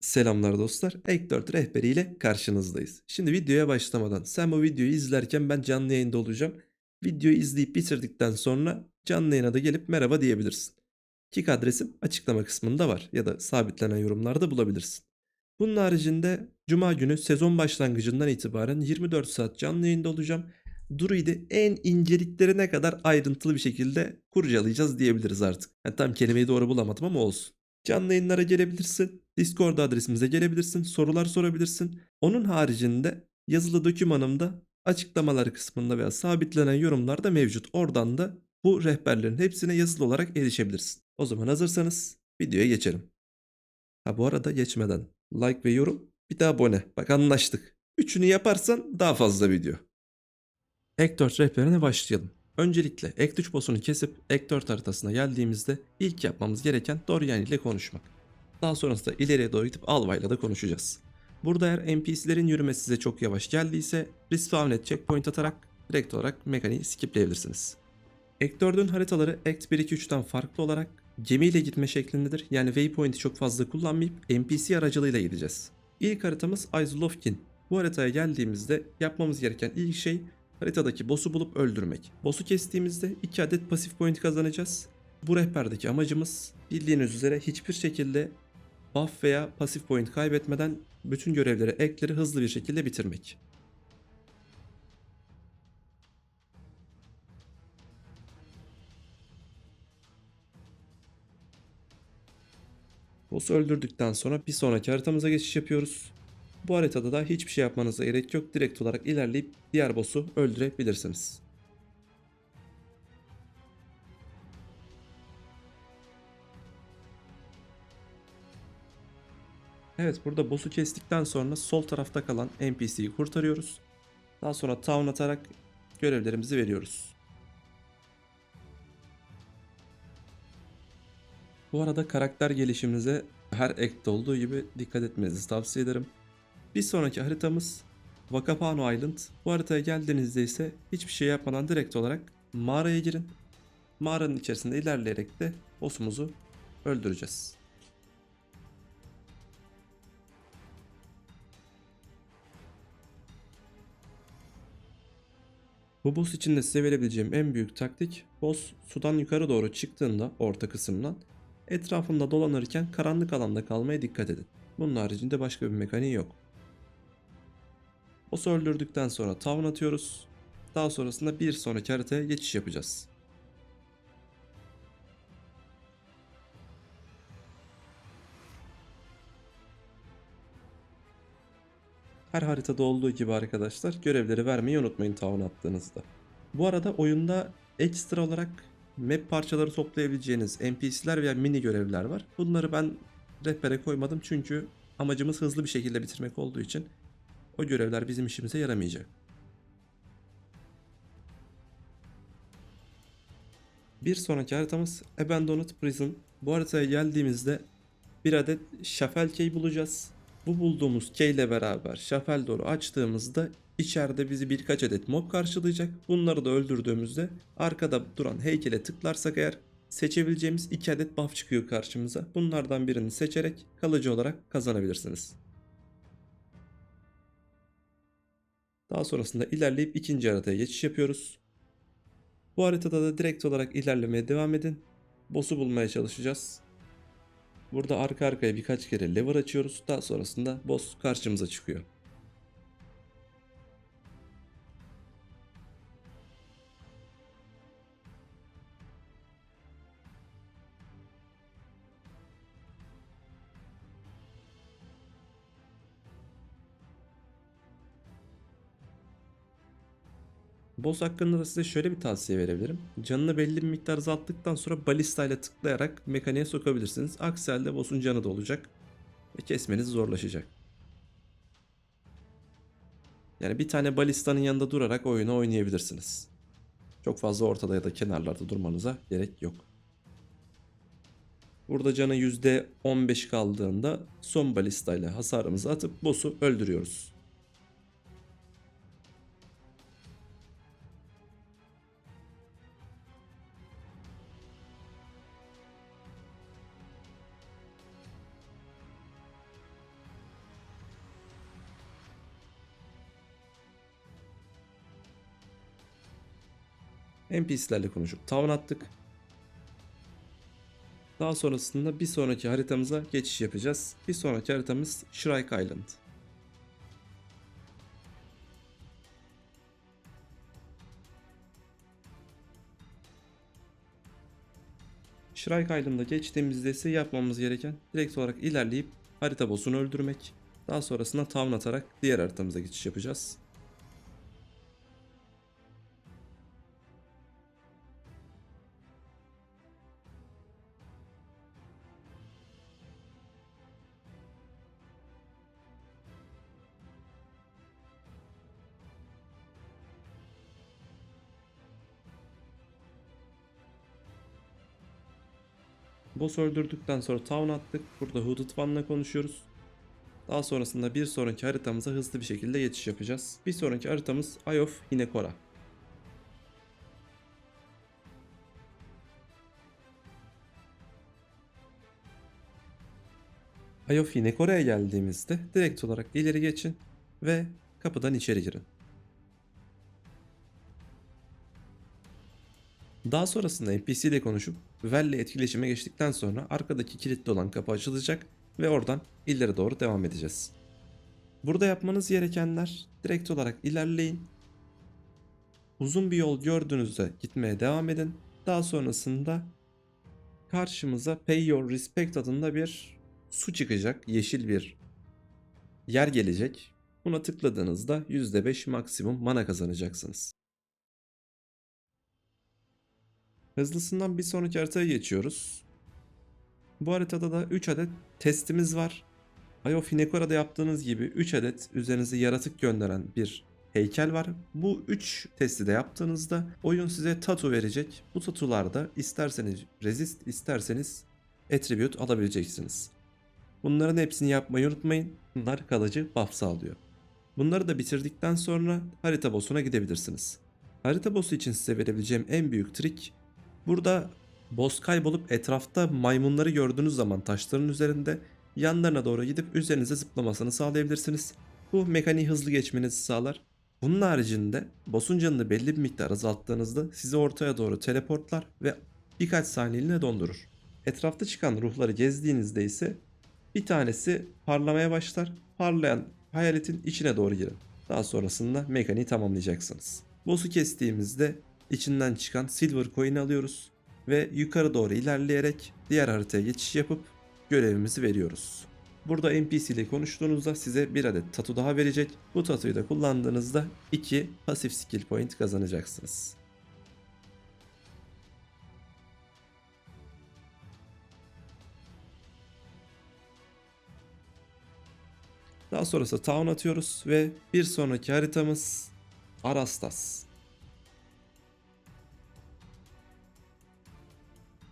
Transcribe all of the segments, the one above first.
Selamlar dostlar. Ek 4 rehberiyle karşınızdayız. Şimdi videoya başlamadan sen bu videoyu izlerken ben canlı yayında olacağım. Videoyu izleyip bitirdikten sonra canlı yayına da gelip merhaba diyebilirsin. Kick adresim açıklama kısmında var ya da sabitlenen yorumlarda bulabilirsin. Bunun haricinde Cuma günü sezon başlangıcından itibaren 24 saat canlı yayında olacağım. Druid'i en inceliklerine kadar ayrıntılı bir şekilde kurcalayacağız diyebiliriz artık. Yani tam kelimeyi doğru bulamadım ama olsun. Canlı yayınlara gelebilirsin. Discord adresimize gelebilirsin. Sorular sorabilirsin. Onun haricinde yazılı dokümanımda açıklamalar kısmında veya sabitlenen yorumlarda mevcut. Oradan da bu rehberlerin hepsine yazılı olarak erişebilirsin. O zaman hazırsanız videoya geçelim. Ha bu arada geçmeden like ve yorum bir de abone. Bak anlaştık. Üçünü yaparsan daha fazla video. Ek 4 rehberine başlayalım. Öncelikle Ek 3 boss'unu kesip Ek 4 haritasına geldiğimizde ilk yapmamız gereken Dorian ile konuşmak. Daha sonrasında ileriye doğru gidip Alva'yla da konuşacağız. Burada eğer NPC'lerin yürümesi size çok yavaş geldiyse Respawn checkpoint atarak direkt olarak mekaniği skipleyebilirsiniz. Ek 4'ün haritaları Act 1 2 3'ten farklı olarak gemiyle gitme şeklindedir. Yani waypoint'i çok fazla kullanmayıp NPC aracılığıyla gideceğiz. İlk haritamız Aizulofkin. Bu haritaya geldiğimizde yapmamız gereken ilk şey haritadaki boss'u bulup öldürmek. Boss'u kestiğimizde 2 adet pasif point kazanacağız. Bu rehberdeki amacımız bildiğiniz üzere hiçbir şekilde buff veya pasif point kaybetmeden bütün görevleri, ekleri hızlı bir şekilde bitirmek. Boss'u öldürdükten sonra bir sonraki haritamıza geçiş yapıyoruz. Bu haritada da hiçbir şey yapmanıza gerek yok. Direkt olarak ilerleyip diğer boss'u öldürebilirsiniz. Evet burada boss'u kestikten sonra sol tarafta kalan NPC'yi kurtarıyoruz. Daha sonra town atarak görevlerimizi veriyoruz. Bu arada karakter gelişiminize her ekte olduğu gibi dikkat etmenizi tavsiye ederim. Bir sonraki haritamız Wakapano Island. Bu haritaya geldiğinizde ise hiçbir şey yapmadan direkt olarak mağaraya girin. Mağaranın içerisinde ilerleyerek de boss'umuzu öldüreceğiz. Bu boss için de size verebileceğim en büyük taktik boss sudan yukarı doğru çıktığında orta kısımdan etrafında dolanırken karanlık alanda kalmaya dikkat edin. Bunun haricinde başka bir mekaniği yok. Boss'u öldürdükten sonra town atıyoruz. Daha sonrasında bir sonraki haritaya geçiş yapacağız. Her haritada olduğu gibi arkadaşlar görevleri vermeyi unutmayın town attığınızda. Bu arada oyunda ekstra olarak map parçaları toplayabileceğiniz NPC'ler veya mini görevler var. Bunları ben rehbere koymadım çünkü amacımız hızlı bir şekilde bitirmek olduğu için o görevler bizim işimize yaramayacak. Bir sonraki haritamız Abandoned Prison. Bu haritaya geldiğimizde bir adet Şafel Key bulacağız. Bu bulduğumuz key ile beraber Şafel doğru açtığımızda içeride bizi birkaç adet mob karşılayacak. Bunları da öldürdüğümüzde arkada duran heykele tıklarsak eğer seçebileceğimiz iki adet buff çıkıyor karşımıza. Bunlardan birini seçerek kalıcı olarak kazanabilirsiniz. Daha sonrasında ilerleyip ikinci haritaya geçiş yapıyoruz. Bu haritada da direkt olarak ilerlemeye devam edin. Boss'u bulmaya çalışacağız. Burada arka arkaya birkaç kere lever açıyoruz. Daha sonrasında boss karşımıza çıkıyor. Boss hakkında da size şöyle bir tavsiye verebilirim. Canını belli bir miktar azalttıktan sonra balista ile tıklayarak mekaniğe sokabilirsiniz. Aksi halde boss'un canı da olacak ve kesmeniz zorlaşacak. Yani bir tane balistanın yanında durarak oyunu oynayabilirsiniz. Çok fazla ortada ya da kenarlarda durmanıza gerek yok. Burada canı %15 kaldığında son balistayla hasarımızı atıp boss'u öldürüyoruz. NPC'lerle konuşup tavan attık. Daha sonrasında bir sonraki haritamıza geçiş yapacağız. Bir sonraki haritamız Shrike Island. Shrike Island'a geçtiğimizde ise yapmamız gereken direkt olarak ilerleyip harita boss'unu öldürmek. Daha sonrasında town atarak diğer haritamıza geçiş yapacağız. Boss öldürdükten sonra town attık. Burada Hooded One'la konuşuyoruz. Daha sonrasında bir sonraki haritamıza hızlı bir şekilde geçiş yapacağız. Bir sonraki haritamız Eye of Hinekora. Eye of Hinekora'ya geldiğimizde direkt olarak ileri geçin ve kapıdan içeri girin. Daha sonrasında NPC ile konuşup ile etkileşime geçtikten sonra arkadaki kilitli olan kapı açılacak ve oradan ileri doğru devam edeceğiz. Burada yapmanız gerekenler direkt olarak ilerleyin. Uzun bir yol gördüğünüzde gitmeye devam edin. Daha sonrasında karşımıza Pay Your Respect adında bir su çıkacak. Yeşil bir yer gelecek. Buna tıkladığınızda %5 maksimum mana kazanacaksınız. Hızlısından bir sonraki haritaya geçiyoruz. Bu haritada da 3 adet testimiz var. Eye of Hinekora'da yaptığınız gibi 3 adet üzerinize yaratık gönderen bir heykel var. Bu 3 testi de yaptığınızda oyun size tatu verecek. Bu tatularda isterseniz resist isterseniz attribute alabileceksiniz. Bunların hepsini yapmayı unutmayın. Bunlar kalıcı buff sağlıyor. Bunları da bitirdikten sonra harita boss'una gidebilirsiniz. Harita boss'u için size verebileceğim en büyük trik Burada boss kaybolup etrafta maymunları gördüğünüz zaman taşların üzerinde yanlarına doğru gidip üzerinize zıplamasını sağlayabilirsiniz. Bu mekaniği hızlı geçmenizi sağlar. Bunun haricinde boss'un canını belli bir miktar azalttığınızda sizi ortaya doğru teleportlar ve birkaç saniyeliğine dondurur. Etrafta çıkan ruhları gezdiğinizde ise bir tanesi parlamaya başlar. Parlayan hayaletin içine doğru girin. Daha sonrasında mekaniği tamamlayacaksınız. Boss'u kestiğimizde içinden çıkan silver coin alıyoruz ve yukarı doğru ilerleyerek diğer haritaya geçiş yapıp görevimizi veriyoruz. Burada NPC ile konuştuğunuzda size bir adet tatu daha verecek. Bu tatuyu da kullandığınızda 2 pasif skill point kazanacaksınız. Daha sonrasında town atıyoruz ve bir sonraki haritamız Arastas.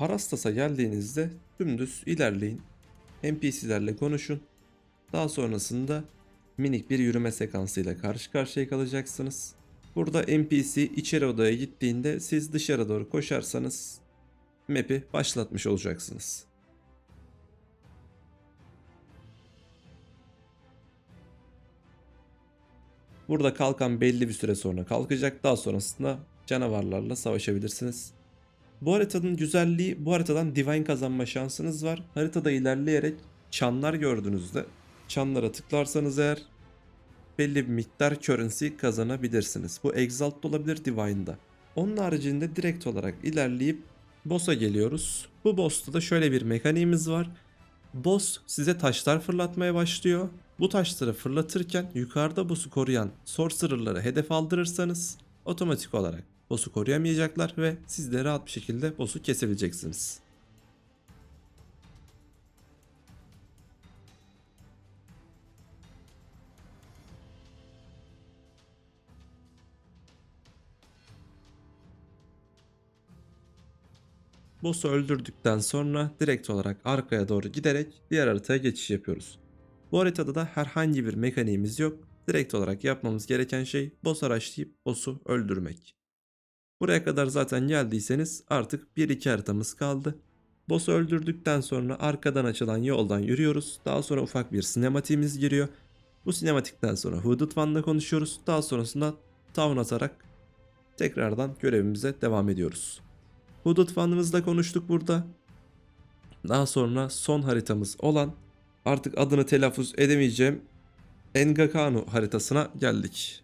Arastas'a geldiğinizde dümdüz ilerleyin. NPC'lerle konuşun. Daha sonrasında minik bir yürüme sekansıyla karşı karşıya kalacaksınız. Burada NPC içeri odaya gittiğinde siz dışarı doğru koşarsanız map'i başlatmış olacaksınız. Burada kalkan belli bir süre sonra kalkacak. Daha sonrasında canavarlarla savaşabilirsiniz. Bu haritanın güzelliği bu haritadan divine kazanma şansınız var. Haritada ilerleyerek çanlar gördüğünüzde çanlara tıklarsanız eğer belli bir miktar currency kazanabilirsiniz. Bu exalt olabilir divine'da. Onun haricinde direkt olarak ilerleyip boss'a geliyoruz. Bu boss'ta da şöyle bir mekaniğimiz var. Boss size taşlar fırlatmaya başlıyor. Bu taşları fırlatırken yukarıda boss'u koruyan sorcerer'ları hedef aldırırsanız otomatik olarak boss'u koruyamayacaklar ve siz de rahat bir şekilde boss'u kesebileceksiniz. Boss'u öldürdükten sonra direkt olarak arkaya doğru giderek diğer haritaya geçiş yapıyoruz. Bu haritada da herhangi bir mekaniğimiz yok. Direkt olarak yapmamız gereken şey boss araştırıp boss'u öldürmek. Buraya kadar zaten geldiyseniz artık 1-2 haritamız kaldı. Boss'u öldürdükten sonra arkadan açılan yoldan yürüyoruz. Daha sonra ufak bir sinematiğimiz giriyor. Bu sinematikten sonra Hooded One'la konuşuyoruz. Daha sonrasında town atarak tekrardan görevimize devam ediyoruz. Hudut Fun'ımızda konuştuk burada. Daha sonra son haritamız olan artık adını telaffuz edemeyeceğim Engakanu haritasına geldik.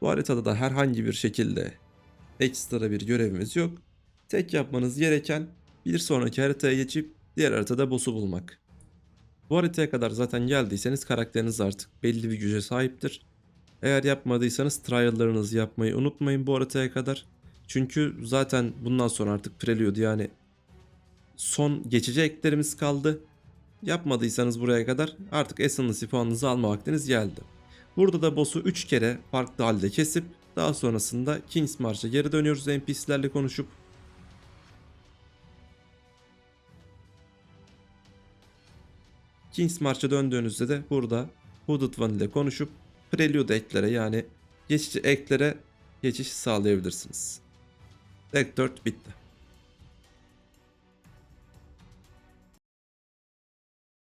Bu haritada da herhangi bir şekilde ekstra bir görevimiz yok. Tek yapmanız gereken bir sonraki haritaya geçip diğer haritada boss'u bulmak. Bu haritaya kadar zaten geldiyseniz karakteriniz artık belli bir güce sahiptir. Eğer yapmadıysanız trial'larınızı yapmayı unutmayın bu haritaya kadar. Çünkü zaten bundan sonra artık Prelude yani son geçici eklerimiz kaldı. Yapmadıysanız buraya kadar artık Ascendancy puanınızı alma vaktiniz geldi. Burada da boss'u 3 kere farklı halde kesip daha sonrasında King's March'a geri dönüyoruz NPC'lerle konuşup. King's March'a döndüğünüzde de burada Hooded One ile konuşup Prelude eklere yani geçici eklere geçiş sağlayabilirsiniz. Act 4 bitti.